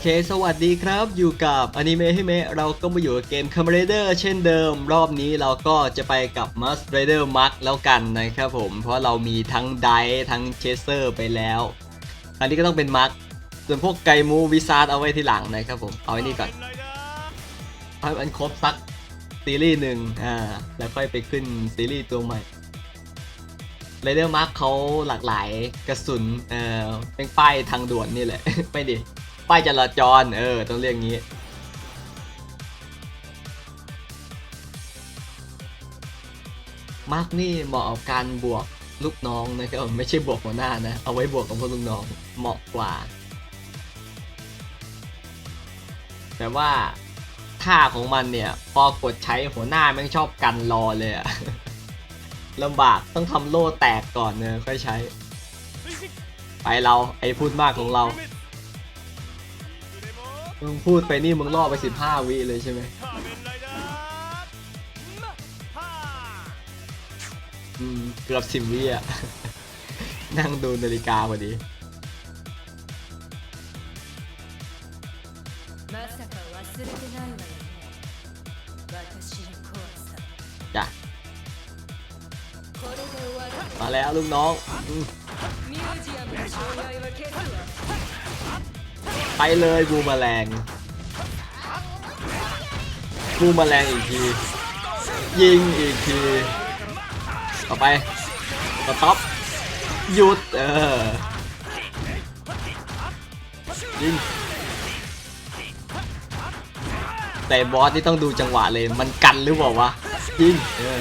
เค สวัสดีครับ อยู่กับอนิเมะให้เมะเราก็มาอยู่กับเกม c a m r a d e r เช่นเดิม รอบนี้เราก็จะไปกับ m u s t r a d e r Mark แล้วกันนะครับผม เพราะเรามีทั้งไดทั้งเชสเซอร์ไปแล้ว อันนี้ก็ต้องเป็น Mark ส่วนพวกไกมูวิซาร์ดเอาไว้ทีหลังนะครับผม เอาไว้นี่ก่อนให้มันครบสักซีรีส์หนึ่งอ่า แล้วค่อยไปขึ้นซีรีส์ตัวใหม่เรเดอร์มาร์คเขาหลากหลายกระสุน เอ่อเป็นป้ายทางด่วนนี่แหละ ไม่ดิ ป้ายจราจร เออ ต้องเรียกงี้ มาร์คนี่เหมาะกับการบวกลูกน้องนะครับไม่ใช่บวกหัวหน้านะ เอาไว้บวกกับพวกลูกน้องเหมาะกว่า แต่ว่าท่าของมันเนี่ยพอกดใช้หัวหน้าแม่งชอบกันรอเลยอะลำบากต้องทำโล่แตกก่อนเนอะค่อยใช้ ไปเราไอพูดมากของเรา มึงพูดไปนี่มึงล่อไปสิบห้าวิเลยใช่ไหมอืมเกือบสิบวิอะ นั่งดูนาฬิกาพอดีจ้ะมาแล้วลูกน้อง ไปเลยบูมแมลงบูมแมลงอีกที ยิงอีกที ต่อไปสต็อปหยุด เออ ยิง แต่บอสที่ต้องดูจังหวะเลย มันกันหรือเปล่าวะ ยิง เออ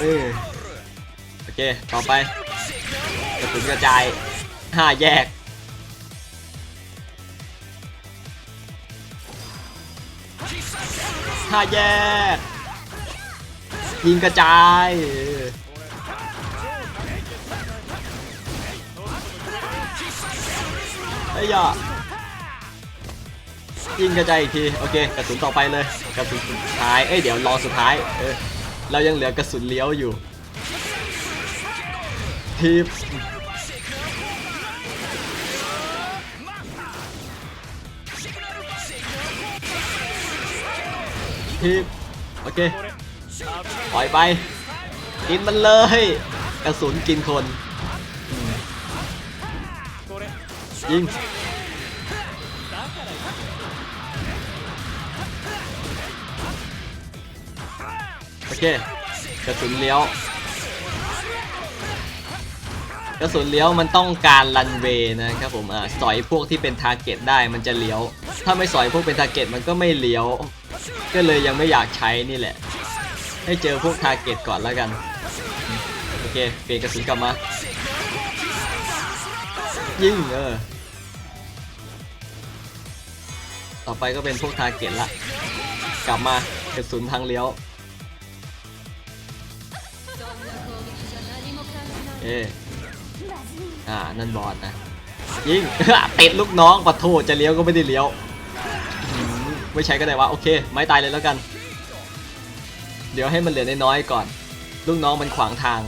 เออ โอเค ต่อไปกระสุนกระจายห้าแยก ห้าแยก ยิงกระจายเฮ้ยอย่ายิงกระจายอีกที โอเคกระสุนต่อไปเลยกระสุนสุดท้าย เอ้ยเดี๋ยวรอสุดท้ายเออเรายังเหลือกระสุนเลี้ยวอยู่ที ทีบโอเคปล่อยไป กินมันเลย กระสุนกินคน ยิง โอเค กระสุนเลี้ยว กระสุนเลี้ยวมันต้องการรันเวย์นะครับผม อ่าสอยพวกที่เป็นทาร์เก็ตได้มันจะเลี้ยว ถ้าไม่สอยพวกเป็นทาร์เก็ตมันก็ไม่เลี้ยว ก็เลยยังไม่อยากใช้นี่แหละ ให้เจอพวกทาร์เก็ตก่อนแล้วกัน โอเค เปลี่ยนกระสุนกลับมา ยิ่งเออ ต่อไปก็เป็นพวกทาร์เก็ตละ กลับมากระสุนทางเลี้ยว เอออ่า นั่นบอดนะ ยิ่งติดลูกน้องปะโทจะเลี้ยวก็ไม่ได้เลี้ยว ไม่ใช้ก็ได้วะโอเค ไม่ตายเลยแล้วกัน เดี๋ยวให้มันเหลือน้อยๆก่อน ลูกน้องมันขวางทาง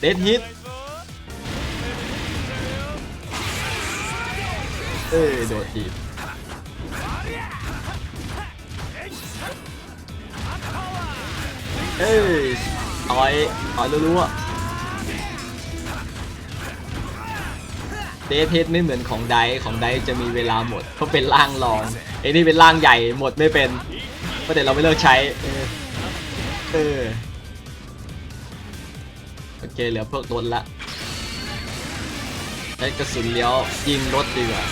เดดฮิตเอ้ยโดดทีเอ้ยต่อยต่อยรัวๆ เดทเทสไม่เหมือนของไดของไดจะมีเวลาหมดเพราะเป็นร่างรองไอ้นี่เป็นร่างใหญ่หมดไม่เป็นเพราะเดี๋ยวเราไม่เลิกใช้เออเออโอเคเหลือพวกรถละใช้กระสุนเลี้ยวยิงรถดีกว่า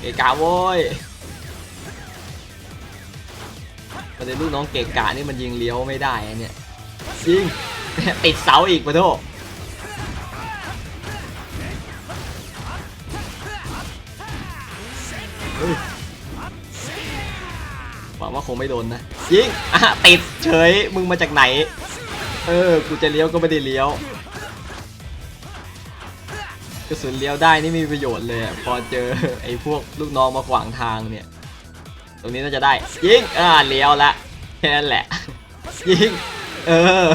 เกกาโว้ยประเด็นลูกน้องเกกะนี่มันยิงเลี้ยวไม่ได้อะเนี่ยยิงติดเสาอีกปะโทเหวังว่าคงไม่โดนนะยิงอะติดเฉยมึงมาจากไหน เออ กูจะเลี้ยวก็ไม่ได้เลี้ยวกระสุนเลี้ยวได้นี่มีประโยชน์เลยอะพอเจอไอ้พวกลูกน้องมาขวางทางเนี่ย ตรงนี้น่าจะได้ยิงอ่าเลี้ยวละแค่นั้นแหละยิงเออ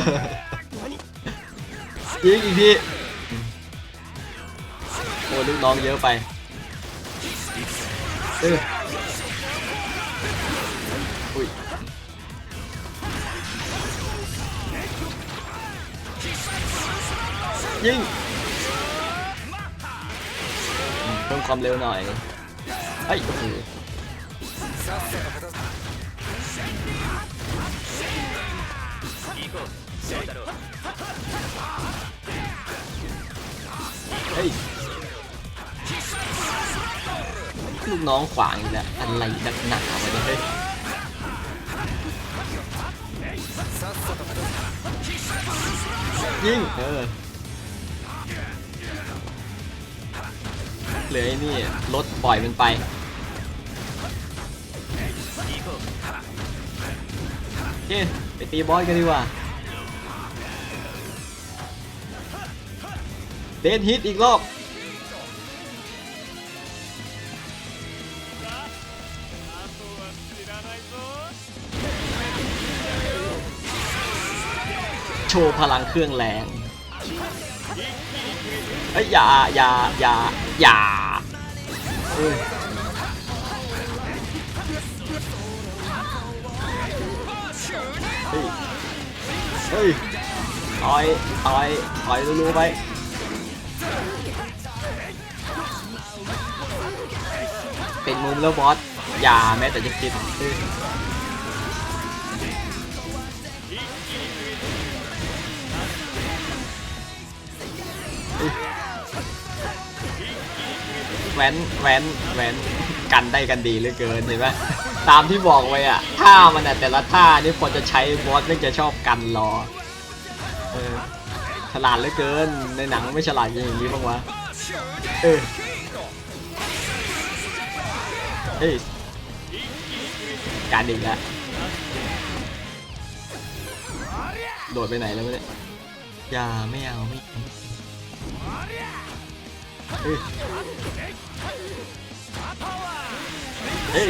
ยิงอีกทีโอ้ลูกน้องเยอะไป เอออุ้ยยิงอืมเพิ่มความเร็วหน่อยเฮ้ยโอ้โหเฮ้ย ลูกน้องขวางอีกแล้วอะไรนักหนาวะเนี่ยเฮ้ยยิงเออเหลือไอ้นี่รถปล่อยมันไปโอเคไปตีบอสกันดีกว่าเดนฮิตอีกรอบ โชว์พลังเครื่องแรงเอ้ยอย่าอย่าอย่าอย่าเฮ้ยเฮ้ยต่อยต่อยต่อยรู้ๆไปเป็นมุมแล้วบอสอย่าแม้แต่จะคิด แว้นแว้นแว้นกันได้กันดีเหลือเกินเห็นไหมตามที่บอกไว้อะท่ามันแต่ละท่านี่พอจะใช้บอสไม่จะชอบกันรอเออฉลาดเหลือเกินในหนังไม่ฉลาดอย่างนี้บ้างวะเออเฮ้ยการอีกแล้วโดดไปไหนแล้ววะเนี่ยอย่าไม่เอาไม่ เฮ้ย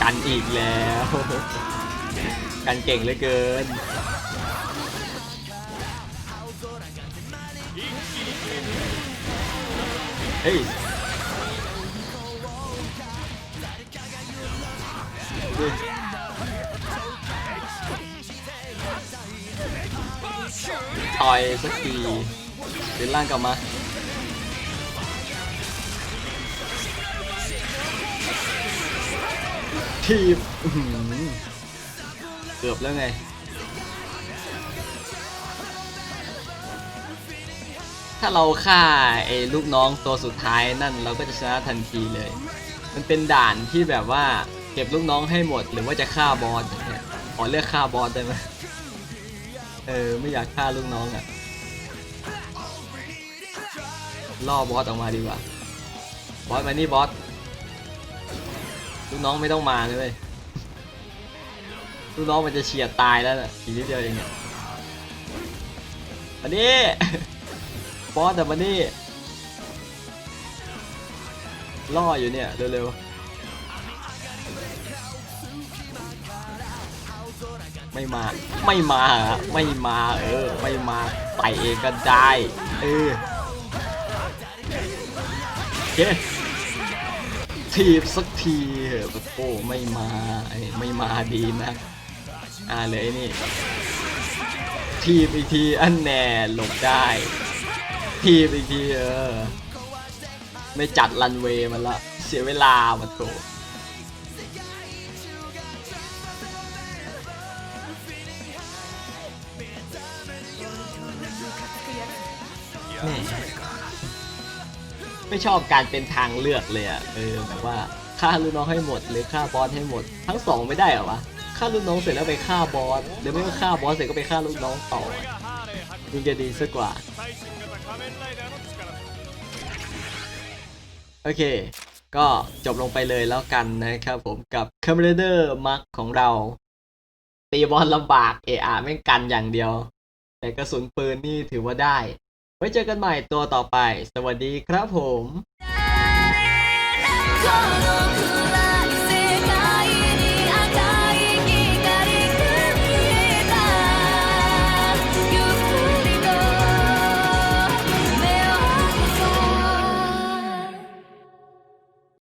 กันอีกแล้ว กันเก่งเหลือเกินเฮ้ยต่อยสักทีเป็นร่างกลับมา ทีบเกือบแล้วไง ถ้าเราฆ่าไอ้ลูกน้องตัวสุดท้ายนั่นเราก็จะชนะทันทีเลย มันเป็นด่านที่แบบว่า เก็บลูกน้องให้หมดหรือว่าจะฆ่าบอสเงี้ยขอเลือกฆ่าบอสได้ไหมเออไม่อยากฆ่าลูกน้องอะ่ะล่อบอสออกมาดีกว่าบอสมานี่บอส ลูกน้องไม่ต้องมาเลยเว้ยลูกน้องมันจะเฉียดตายแล้วน่ะอีกนิดเดียวเองเนี่ยมานี่บอสแต่มานี่ล่ออยู่เนี่ยเร็วๆ ไม่มา ไม่มาไม่มาเออ ไม่มาไปเองก็ได้ เออโอเค ทีบสักทีเหอะโอ้ไม่มาไม่มาดีนะอ่าเลยนี่ ทีบอีกทีอันแน่หลบได้ ทีบอีกทีเออ ไม่จัดรันเวย์มันละ เสียเวลามาโถแม่ ไม่ชอบการเป็นทางเลือกเลยอะเออแบบว่าฆ่าลูกน้องให้หมดหรือฆ่าบอสให้หมด ทั้งสองไม่ได้เหรอวะฆ่าลูกน้องเสร็จแล้วไปฆ่าบอสหรือไม่ก็ฆ่าบอสเสร็จก็ไปฆ่าลูกน้องต่อมันจะดีสักว่า โอเค ก็จบลงไปเลยแล้วกันนะครับผมกับ c o m m a n d e r Mark ของเรา ตีบอลลำบากเออาแม่งกันอย่างเดียว แต่กระสุนปืนนี่ถือว่าได้ ไว้เจอกันใหม่ตัวต่อไป สวัสดีครับผม